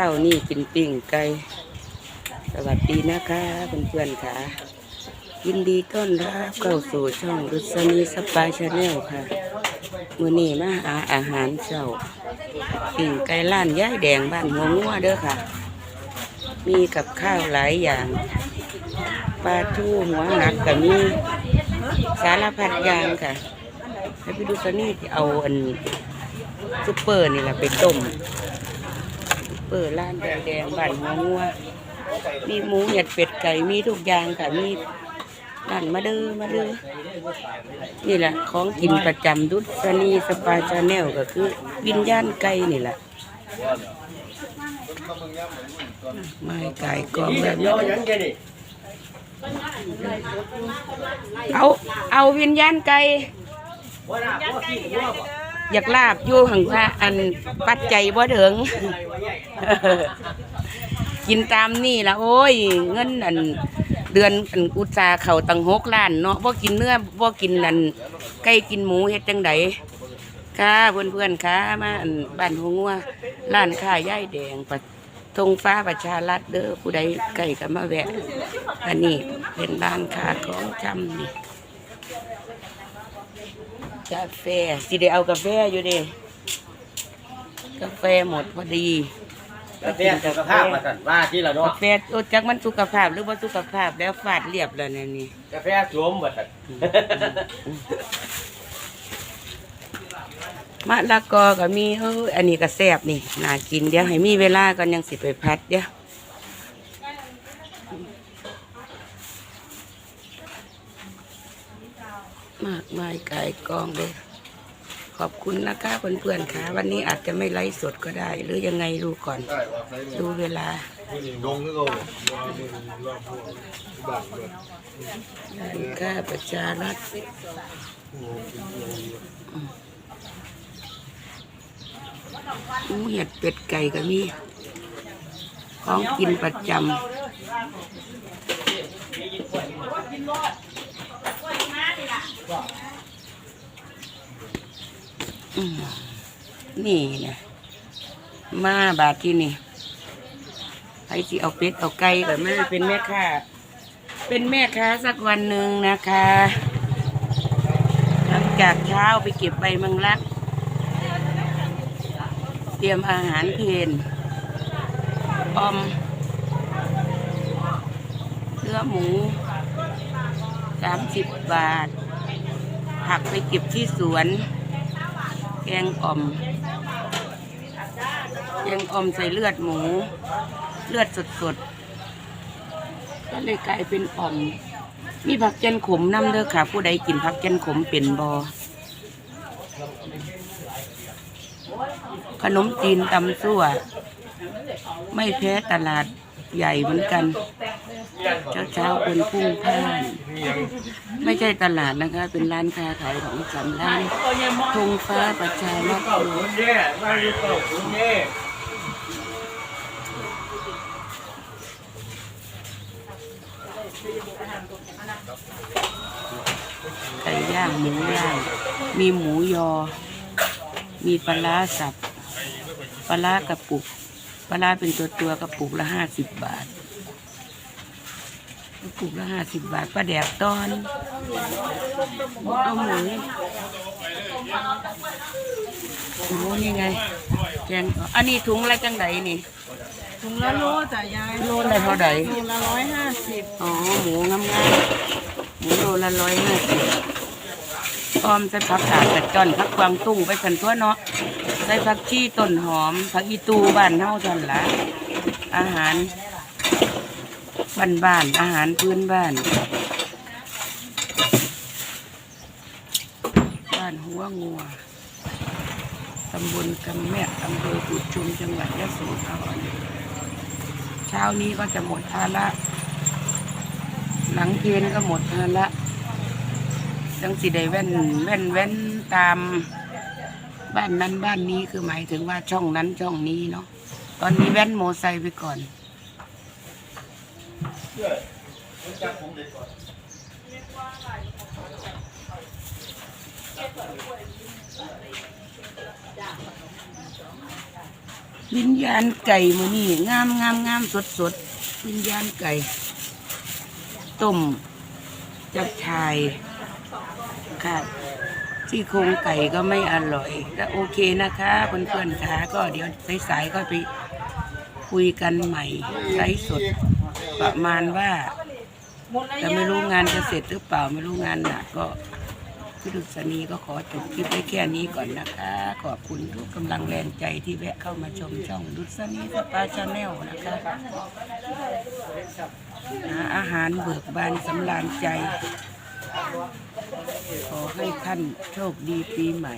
ศร้านี่กินปิ้งไก่สวัสดีนะคะเพื่อนๆค่ะ ยินดีต้อนรับเข้าสู่ช่องรุษณีสปายชาแนลค่ะมื่อนี้มาหาอาหารเช้าปิ้งไก่ล้านย่ายแดงบ้านหัวงัวเด้อค่ะ มีกับข้าวหลายอย่างปลาทูหัวหนักกับมีสารพัดอย่างค่ะแล้วพี่ดุษณีที่เอาอันซุปเปอร์นี่แหละไปต้ม เปิดร้านแดงๆบ้านหัวงัวมีหมูเห็ดเป็ดไก่มีทุกอย่างค่ะมีร้านมาเด้อมาเด้อนี่แหละของกินประจำดุษณีสปาชาแนลก็คือ วิญญาณไก่นี่แหละไม้ไก่กองแบบนี้เอาเอาวิญญาณไก่ อยากลาบอยู่หังพระอันปัจจัยบ่ถึง กินตามนี่ละโอ้ย เงินอันเดือนอันอุตสาเข่าตังหกล้านเนาะบ่กินเนื้อบ่กินอันไก่กินหมูเฮ็ดจังไดค่ะเพื่อนเพื่อนๆค่ะมาอันบ้านหัวงัวร้านค้าย่ายแดงปะทงฟ้าประชารัฐเด้อผู้ใดไก่ก็มาแวะอันนี้เป็นร้านค้าของจำนี่ กาแฟสิได้เอากาแฟอยู่เดิกาแฟหมดพอดีกาแฟสุขภาพมาสั่นว่าที่ละเนาะกาแฟโอ้จักมันสุขภาพหรือว่าสุขภาพแล้วฟาดเรียบแล้วเนี่ยนี่กาแฟสวมมาสั่นมะละกอก็มีเฮ้ยอันนี้ก็แซ่บนี่น่ากินเดี๋ยวให้มีเวลาก่อนยังสิไปพัดเดี๋ยว มากมายกายกองเลย ขอบคุณนะคะเพื่อนๆค่ะ วันนี้อาจจะไม่ไลฟ์สดก็ได้ หรือยังไงดูก่อน ดูเวลาดงกเอาค่าประชารัฐหมูเห็ดเป็ดไก่ก็มีของกินประจำ นี่นะมาบาทที่นี่ใครที่เอาเป็ดเอาไก่ก็มาเป็นแม่ค้าเป็นแม่ค้าสักวันหนึ่งนะคะหลังจากเช้าไปเก็บใบมังลัก เตรียมอาหารเพนออมเนื้อหมูสามสิบบาท ผักไปเก็บที่สวน แกงอ่อม แกงอ่อมใส่เลือดหมู เลือดสดๆ ก็เลยกลายเป็นอ่อม มีผักเจนขมน้ำเด้อค่ะ ผู้ใดกินผักเจนขมเป็นบอขนมจีนตำซั่ว ไม่แพ้ตลาดใหญ่เหมือนกัน เช้าเช้าๆคนพุ่งพล่านไม่ใช่ตลาดนะคะ เป็นร้านค้าขายของสำร้านธงฟ้าประชารัฐคุณเย่ว่าอยู่เก่าคุณเย่ไก่ย่างหมูย่าง มีหมูยอ มีปลาร้าสับปลาร้ากระปุกปลาร้าเป็นตัวตัวๆกระปุกละห้าสิบบาท กระปุกละห้าสิบบาทปลาแดกตอนเอาหมูหมูนี่ไงแกงอันนี้ถุงอะไรจังไดนี่ถุงละโลจ้ะยายโลละเท่าใดถุงละร้อยห้าสิบอ๋อหมูงามๆหมูโลละร้อยห้าสิบอ้อมใส่ผักกาดกัดจอนผักกวางตุ้งไปสันทั่วเนาะใส่ผักชีต้นหอมผักอีตูบ้านเฮาทันละอาหาร บ้านบ้านอาหารพื้นบ้าน บ้านหัวงัวตำบลกำแมะอำเภอกุดชุมจังหวัดยะโสธรเช้านี้ก็จะหมดภาระหลังเพลนก็หมดภาระจังสิได้แว่นแว่นแว่นตามบ้านนั้นบ้านนี้คือหมายถึงว่าช่องนั้นช่องนี้เนาะตอนนี้แว่นโมไซไปก่อน วิญญาณไก่มือนี่งามงามงามสดสดวิญญาณไก่ต้มจับชายค่ะซี่โครงไก่ก็ไม่อร่อยแต่โอเคนะคะเพื่อนๆค่ะก็เดี๋ยวสายๆก็ไปคุยกันใหม่ไลฟ์สด ประมาณว่าแต่ไม่รู้งานจะเสร็จหรือเปล่าไม่รู้งานหนักก็พี่ดุษณีก็ขอจบคลิปไว้แค่นี้ก่อนนะคะ ขอบคุณทุกกำลังแรงใจที่แวะเข้ามาชมช่องดุษณีสปาชาแนลนะคะหาอาหารเบิกบานสำราญใจ ขอให้ท่านโชคดีปีใหม่